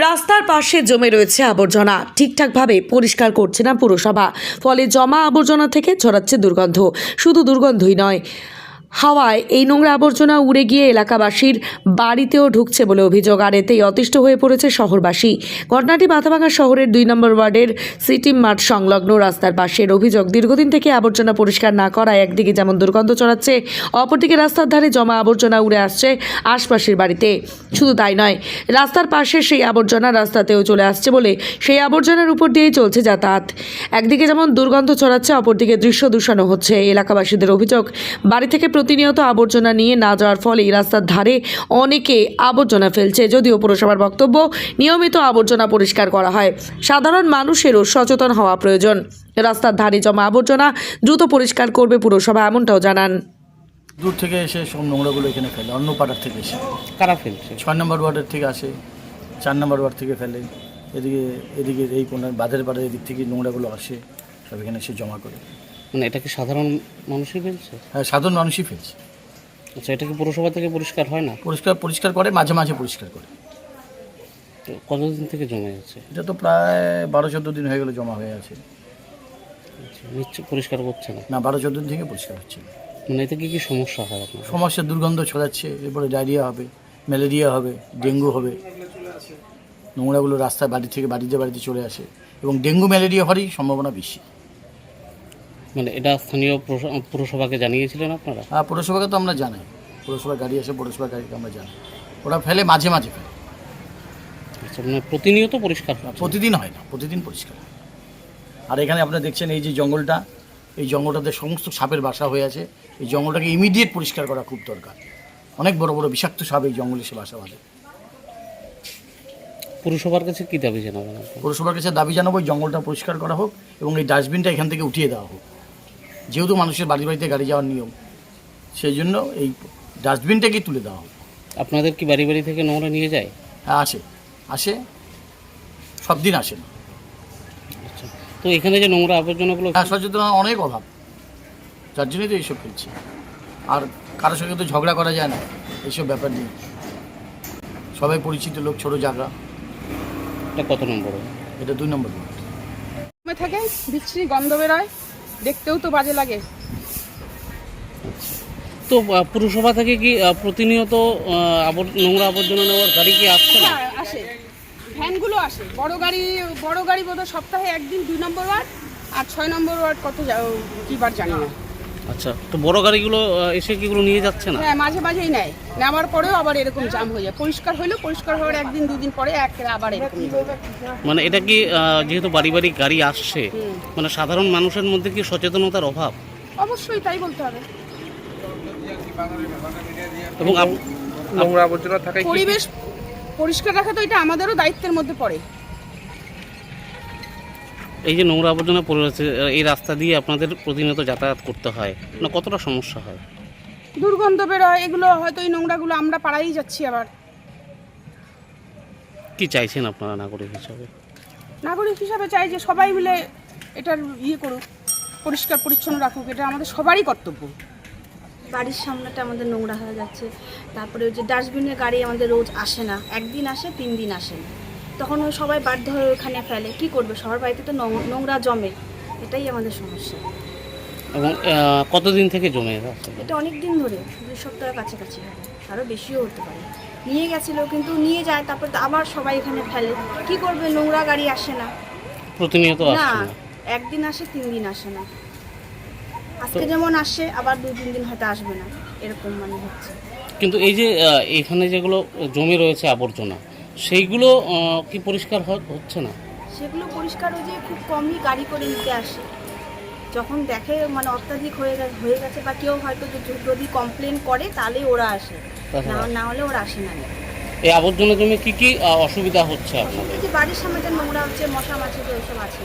রাস্তার পাশে জমে রয়েছে আবর্জনা। ঠিকঠাকভাবে পরিষ্কার করছে না পুরসভা। ফলে জমা আবর্জনা থেকে ছড়াচ্ছে দুর্গন্ধ। শুধু দুর্গন্ধই নয় হাওয়ায় এই নোংরা আবর্জনা উড়ে গিয়ে এলাকাবাসীর বাড়িতেও ঢুকছে বলে অভিযোগ, আর এতেই অতিষ্ঠ হয়ে পড়েছে শহরবাসী। ঘটনাটি মাথাভাঙা শহরের দুই নম্বর ওয়ার্ডের সিটি মাঠ সংলগ্ন রাস্তার পাশের অভিযোগ, দীর্ঘদিন থেকে আবর্জনা পরিষ্কার না করায় একদিকে যেমন দুর্গন্ধ ছড়াচ্ছে, অপরদিকে রাস্তার ধারে জমা আবর্জনা উড়ে আসছে আশপাশের বাড়িতে। শুধু তাই নয়, রাস্তার পাশে সেই আবর্জনা রাস্তাতেও চলে আসছে বলে সেই আবর্জনার উপর দিয়েই চলছে যাতায়াত। একদিকে যেমন দুর্গন্ধ ছড়াচ্ছে, অপরদিকে দৃশ্য দূষণও হচ্ছে। এলাকাবাসীদের অভিযোগ, বাড়ি থেকে প্রতিনিয়ত আবর্জনা নিয়ে না যাওয়ার ফলে এই রাস্তার ধারে অনেকে আবর্জনা ফেলছে। যদিও পুরসভার বক্তব্য নিয়মিত আবর্জনা পরিষ্কার করা হয়। সাধারণ মানুষেরও সচেতন হওয়া প্রয়োজন। রাস্তার ধারে জমা আবর্জনা দ্রুত পরিষ্কার করবে পুরসভা এমনটাও জানান। দূর থেকে এসে সব নোংরাগুলো এখানে ফেলে অন্য পাড়ার থেকে এসে। কারা ফেলছে? ছয় নম্বর ওয়ার্ডের থেকে আসে চার নম্বর ওয়ার্ড থেকে ফেলে। এদিকে এদিকে এই কোনার বাঁধের পাড়ার এদিক থেকে নোংরাগুলো আসে সব এখানে এসে জমা করে। মানে এটা কি সাধারণ মানুষই ফেলছে? হ্যাঁ সাধারণ মানুষই ফেলছে। আচ্ছা এটা কি পুরসভা থেকে পরিষ্কার হয় না? পরিষ্কার পরিষ্কার করে মাঝে মাঝে পরিষ্কার করে। তো কতদিন থেকে জমে আছে? এটা তো প্রায় বারো চোদ্দ দিন হয়ে গেলো জমা হয়ে আছে। আচ্ছা, নিশ্চয় পরিষ্কার করছে না? না বারো চোদ্দ দিন থেকে পরিষ্কার হচ্ছে। না। মানে এতে কি কি সমস্যা হয় আপনার? সমস্যা দুর্গন্ধ ছড়াচ্ছে এরপরে ডায়রিয়া হবে ম্যালেরিয়া হবে ডেঙ্গু হবে। নোংরাগুলো রাস্তায় বাড়ি থেকে বাড়িতে বাড়িতে চলে আসে এবং ডেঙ্গু ম্যালেরিয়া হওয়ারই সম্ভাবনা বেশি। মানে এটা স্থানীয় পুরস- পুরসভাকে জানিয়েছিলেন আপনারা? আর পুরসভাকে তো আমরা জানাই পৌরসভা গাড়ি আসে পৌরসভা গাড়িকে আমরা জানাই ওরা ফেলে মাঝে মাঝে ফেলে। আচ্ছা মানে প্রতিনিয়ত পরিষ্কার। প্রতিদিন হয় না প্রতিদিন পরিষ্কার। হয়। আর এখানে আপনারা দেখছেন এই যে জঙ্গলটা এই জঙ্গলটাতে সমস্ত সাপের বাসা হয়ে আছে। এই জঙ্গলটাকে ইমিডিয়েট পরিষ্কার করা খুব দরকার। অনেক বড় বড় বিষাক্ত সাপ এই জঙ্গলে এসে বাসা বাঁধে। পুরসভার কাছে কি দাবি জানাবেন পৌরসভার কাছে দাবি জানাব এই জঙ্গলটা পরিষ্কার করা হোক এবং এই ডাস্টবিনটা এখান থেকে উঠিয়ে দেওয়া হোক। যেহেতু মানুষের বাড়ি বাড়িতে গাড়ি যাওয়ার নিয়ম সেই জন্য এই ডাস্টবিনটাকেই তুলে দেওয়া হোক আপনাদের কি বাড়ি বাড়ি থেকে নোংরা নিয়ে যায়? হ্যাঁ আসে। আসে। সব দিন আসে না। আচ্ছা। তো এখানে যে নোংরা আবর্জনাগুলো হ্যাঁ সচেতনতা অনেক অভাব। যার জন্যই তো এইসব ফেলছি আর কারোর সঙ্গে তো ঝগড়া করা যায় না এইসব ব্যাপার নিয়ে। সবাই পরিচিত লোক ছোট জায়গা এটা কত নম্বর? এটা দুই নম্বর থাকে বিচ্ছিরি গন্ধ বেরোয়। দেখতেও তো বাজে লাগে। তো পুরসভা থেকে কি প্রতিনিয়ত নোংরা আবর্জনা নেওয়ার গাড়ি কি আসছে না? হ্যাঁ, আসে। ভ্যানগুলো আসে। বড় গাড়ি বড় গাড়ি বোধহয় সপ্তাহে একদিন দুই নম্বর ওয়ার্ড আর ছয় নম্বর ওয়ার্ড কত কী কি বার জানি না। আচ্ছা তো বড় গাড়িগুলো এসে কিগুলো নিয়ে যাচ্ছে না? হ্যাঁ মাঝে মাঝেই নেয়। নেওয়ার পরেও আবার এরকম জাম হয়ে যায়। পরিষ্কার হইল পরিষ্কার হওয়ার একদিন দুদিন পরে এক আবার এরকম মানে এটা কি যেহেতু বাড়ি বাড়ি গাড়ি আসছে মানে সাধারণ মানুষের মধ্যে কি সচেতনতার অভাব? অবশ্যই তাই বলতে হবে। এবং নোংরা আবর্জনা থাকায় কি- পরিবেশ পরিষ্কার রাখা তো এটা আমাদেরও দায়িত্বের মধ্যে পড়ে। এই যে নোংরা আবর্জনা পড়ে রয়েছে এই রাস্তা দিয়ে আপনাদের প্রতিনিয়ত যাতায়াত করতে হয় না কতটা সমস্যা হয়? দুর্গন্ধ বেরোয় এগুলো হয়তো এই নোংরাগুলো আমরা পাড়াই যাচ্ছি আবার। কি চাইছেন আপনারা নাগরিক হিসাবে? নাগরিক হিসাবে চাই যে সবাই মিলে এটার ইয়ে করুক পরিষ্কার পরিচ্ছন্ন রাখুক এটা আমাদের সবারই কর্তব্য। বাড়ির সামনেটা আমাদের নোংরা হয়ে যাচ্ছে তারপরে ওই যে ডাস্টবিনের গাড়ি আমাদের রোজ আসে না একদিন আসে তিন দিন আসে না। তখন ওই সবাই বাধ্য হয়ে ওখানে ফেলে। কি করবে? সবার বাড়িতে তো নোংরা জমে। এটাই আমাদের সমস্যা। এবং কতদিন থেকে জমে এটা অনেক দিন ধরে দুই সপ্তাহের কাছাকাছি হবে। আরও বেশিও হতে পারে। নিয়ে গেছিল কিন্তু নিয়ে যায় তারপর তো আবার সবাই এখানে ফেলে। কি করবে? নোংরা গাড়ি আসে না। প্রতিনিয়ত না একদিন আসে তিন দিন আসে না। আজকে যেমন আসে আবার দুই তিন দিন হয়তো আসবে না। এরকম মানে হচ্ছে। কিন্তু এই যে এখানে যেগুলো জমে রয়েছে আবর্জনা সেইগুলো কি পরিষ্কার হচ্ছে না? সেগুলো পরিষ্কার হয়ে যায় খুব কমই গাড়ি করে নিতে আসে। যখন দেখে মানে অত্যাধিক হয়ে গেছে হয়ে গেছে বা কেউ হয়তো যদি- যদি কমপ্লেন করে তাহলে ওরা আসে? না না হলে ওরা আসে না। এই আবর্জনা জমে কি কি অসুবিধা হচ্ছে আপনাদের? যে বাড়ির সামনে যে নোংরা হচ্ছে মশা মাছি যে ওইসব আছে।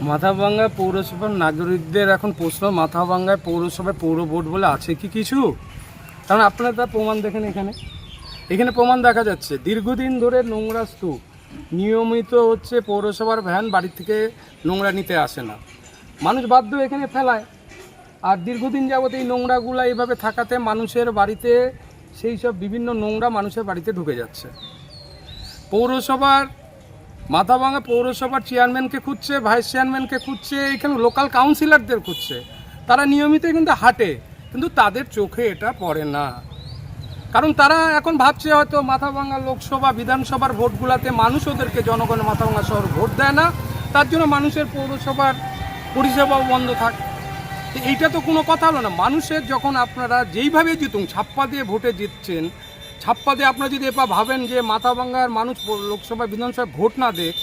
মাথাভাঙ্গায় পৌরসভার নাগরিকদের এখন প্রশ্ন মাথাভাঙ্গায় পৌরসভায় পৌর ভোট বলে আছে কি কিছু? কারণ আপনারা তার প্রমাণ দেখেন এখানে। এখানে প্রমাণ দেখা যাচ্ছে, দীর্ঘদিন ধরে নোংরা স্তূপ। নিয়মিত হচ্ছে পৌরসভার ভ্যান বাড়ি থেকে নোংরা নিতে আসে না। মানুষ বাধ্য এখানে ফেলায়। আর দীর্ঘদিন যাবত এই নোংরাগুলো এইভাবে থাকাতে মানুষের বাড়িতে সেই সব বিভিন্ন নোংরা মানুষের বাড়িতে ঢুকে যাচ্ছে। পৌরসভার, মাথাভাঙা পৌরসভার চেয়ারম্যানকে খুঁজছে, ভাইস চেয়ারম্যানকে খুঁজছে, এখানে লোকাল কাউন্সিলরদের খুঁজছে। তারা নিয়মিত কিন্তু হাঁটে, কিন্তু তাদের চোখে এটা পড়ে না। কারণ তারা এখন ভাবছে হয়তো মাথাভাঙা লোকসভা, বিধানসভার ভোটগুলাতে মানুষ ওদেরকে জনগণের মাথাভাঙা শহর ভোট দেয় না। তার জন্য মানুষের পৌরসভার পরিষেবাও বন্ধ থাকে। এইটা তো কোনো কথা হলো না। মানুষের যখন আপনারা যেইভাবে জিতুন, ছাপ্পা দিয়ে ভোটে জিতছেন, ছাপ্পা দিয়ে আপনারা যদি এবার ভাবেন যে মাথাভাঙ্গার মানুষ লোকসভা, বিধানসভায় ভোট না দেখ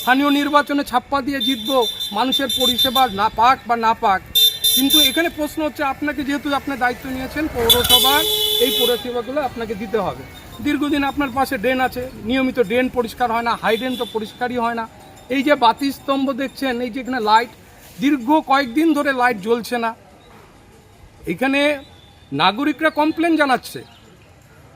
স্থানীয় নির্বাচনে ছাপ্পা দিয়ে জিতবো, মানুষের পরিষেবা না পাক বা না পাক কিন্তু এখানে প্রশ্ন হচ্ছে আপনাকে যেহেতু আপনি দায়িত্ব নিয়েছেন পৌরসভার এই পরিষেবাগুলো আপনাকে দিতে হবে। দীর্ঘদিন আপনার পাশে ড্রেন আছে নিয়মিত ড্রেন পরিষ্কার হয় না হাই ড্রেন তো পরিষ্কারই হয় না। এই যে বাতি স্তম্ভ দেখছেন এই যে এখানে লাইট দীর্ঘ কয়েকদিন ধরে লাইট জ্বলছে না। এখানে নাগরিকরা কমপ্লেন জানাচ্ছে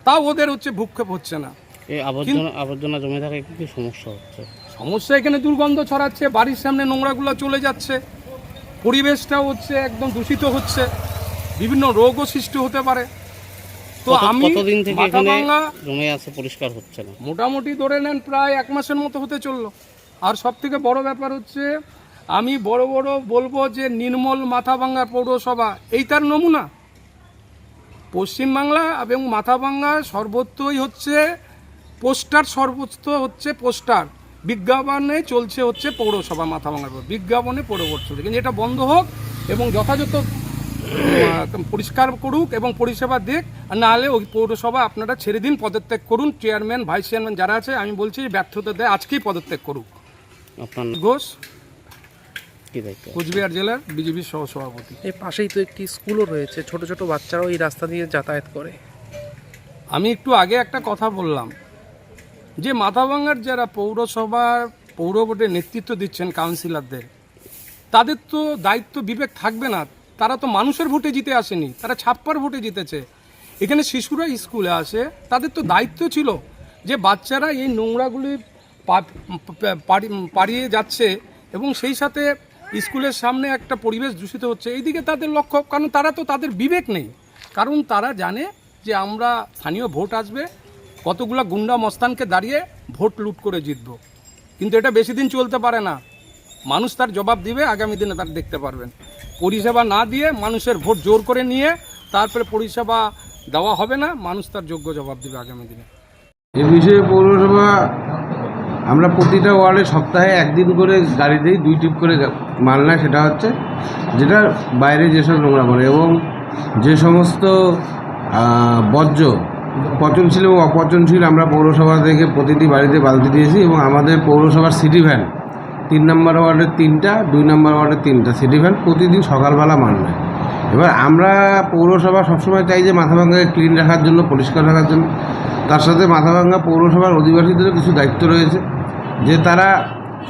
তাও ওদের হচ্ছে ভূক্ষেপ হচ্ছে না। এই আবর্জনা আবর্জনা জমে কি সমস্যা হচ্ছে? সমস্যা এখানে দুর্গন্ধ ছড়াচ্ছে বাড়ির সামনে নোংরাগুলো চলে যাচ্ছে। পরিবেশটাও হচ্ছে একদম দূষিত হচ্ছে। বিভিন্ন রোগও সৃষ্টি হতে পারে। তো আমি কতদিন থেকে এখানে জমে আছে পরিষ্কার হচ্ছে না? মোটামুটি ধরে নেন প্রায় এক মাসের মতো হতে চলল। আর সব থেকে বড় ব্যাপার হচ্ছে আমি বড় বড় বলব যে নির্মল মাথাভাঙ্গা পৌরসভা এই তার নমুনা। পশ্চিমবাংলা এবং মাথাভাঙ্গা সর্বত্রই হচ্ছে পোস্টার সর্বোচ্চ হচ্ছে পোস্টার। বিজ্ঞাপনে চলছে হচ্ছে পৌরসভা মাথাভাঙ্গার পর। বিজ্ঞাপনে পৌরবর্ষ কিন্তু এটা বন্ধ হোক এবং যথাযথ পরিষ্কার করুক এবং পরিষেবা দিক আর নাহলে ওই পৌরসভা আপনারা ছেড়ে দিন পদত্যাগ করুন। চেয়ারম্যান ভাইস চেয়ারম্যান যারা আছে আমি বলছি ব্যর্থতা দেয় আজকেই পদত্যাগ করুক। আপনার ঘোষ? কোচবিহার জেলার বিজেপির সহসভাপতি এর পাশেই তো একটি স্কুলও রয়েছে। ছোট ছোট বাচ্চারাও এই রাস্তা দিয়ে যাতায়াত করে। আমি একটু আগে একটা কথা বললাম। যে মাথাভাঙ্গার যারা পৌরসভার পৌর বোর্ডের নেতৃত্ব দিচ্ছেন কাউন্সিলরদের, তাদের তো দায়িত্ব বিবেক থাকবে না। তারা তো মানুষের ভোটে জিতে আসেনি, তারা ছাপ্পার ভোটে জিতেছে। এখানে শিশুরা স্কুলে আসে, তাদের তো দায়িত্ব ছিল যে বাচ্চারা এই নোংরাগুলি পাড়িয়ে যাচ্ছে এবং সেই সাথে স্কুলের সামনে একটা পরিবেশ দূষিত হচ্ছে। এইদিকে তাদের লক্ষ্য, কারণ তারা তো তাদের বিবেক নেই। কারণ তারা জানে যে আমরা স্থানীয় ভোট আসবে কতগুলা গুন্ডা মস্তানকে দাঁড়িয়ে ভোট লুট করে জিতবো। কিন্তু এটা বেশি দিন চলতে পারে না। মানুষ তার জবাব দিবে, আগামী দিনে তার দেখতে পারবেন। পরিষেবা না দিয়ে মানুষের ভোট জোর করে নিয়ে তারপরে পরিষেবা দেওয়া হবে না, মানুষ তার যোগ্য জবাব দিবে আগামী দিনে। এ বিষয়ে পৌরসভা আমরা প্রতিটা ওয়ার্ডে সপ্তাহে একদিন করে গাড়ি দিই, দুই টিপ করে নেয়, সেটা হচ্ছে যেটা বাইরে যেসব নোংরা পড়ে এবং যে সমস্ত বর্জ্য পচনশীল এবং অপচনশীল আমরা পৌরসভা থেকে প্রতিটি বাড়িতে বালতি দিয়েছি এবং আমাদের পৌরসভার সিটি ভ্যান তিন নম্বর ওয়ার্ডের তিনটা, দুই নম্বর ওয়ার্ডের তিনটা সিটি ভ্যান প্রতিদিন সকালবেলা মাল নেয় এবার আমরা পৌরসভা সবসময় চাই যে মাথাভাঙ্গাকে ক্লিন রাখার জন্য, পরিষ্কার রাখার জন্য। তার সাথে মাথাভাঙ্গা পৌরসভার অধিবাসীদেরও কিছু দায়িত্ব রয়েছে, যে তারা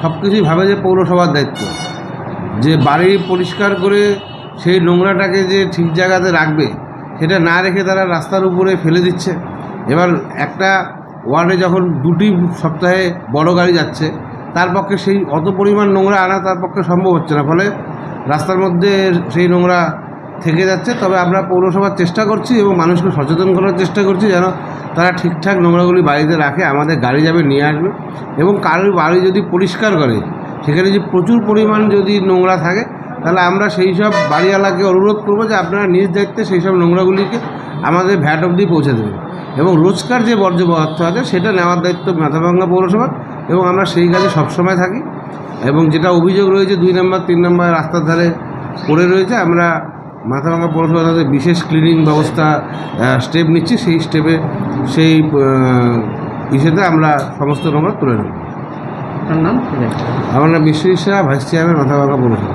সব কিছুই ভাবে যে পৌরসভার দায়িত্ব। যে বাড়ি পরিষ্কার করে সেই নোংরাটাকে যে ঠিক জায়গাতে রাখবে সেটা না রেখে তারা রাস্তার উপরে ফেলে দিচ্ছে। এবার একটা ওয়ার্ডে যখন দুটি সপ্তাহে বড় গাড়ি যাচ্ছে, তার পক্ষে সেই অত পরিমাণ নোংরা আনা তার পক্ষে সম্ভব হচ্ছে না। ফলে রাস্তার মধ্যে সেই নোংরা থেকে যাচ্ছে। তবে আমরা পৌরসভার চেষ্টা করছি এবং মানুষকে সচেতন করার চেষ্টা করছি যেন তারা ঠিকঠাক নোংরাগুলি বাড়িতে রাখে, আমাদের গাড়ি যাবে নিয়ে আসবে। এবং কারোর বাড়ি যদি পরিষ্কার করে, সেখানে যদি প্রচুর পরিমাণ যদি নোংরা থাকে তাহলে আমরা সেই সব বাড়িওয়ালাকে অনুরোধ করব যে আপনারা নিজ দায়িত্বে সেই সব নোংরাগুলিকে আমাদের ভ্যাট অবধি পৌঁছে দেবেন। এবং রোজকার যে বর্জ্য পদার্থ আছে সেটা নেওয়ার দায়িত্ব মাথাভাঙ্গা পৌরসভার এবং আমরা সেই কাজে সবসময় থাকি। এবং যেটা অভিযোগ রয়েছে দুই নম্বর তিন নম্বর রাস্তার ধারে পড়ে রয়েছে আমরা মাথাভাঙ্গা পৌরসভা তাদের বিশেষ ক্লিনিং ব্যবস্থা স্টেপ নিচ্ছি। সেই স্টেপে সেই ইসেতে আমরা সমস্ত নোংরা তুলে নেব। আমার নাম শাহ ভাইস চেয়ারম্যান মাথাভাঙ্গা পৌরসভা।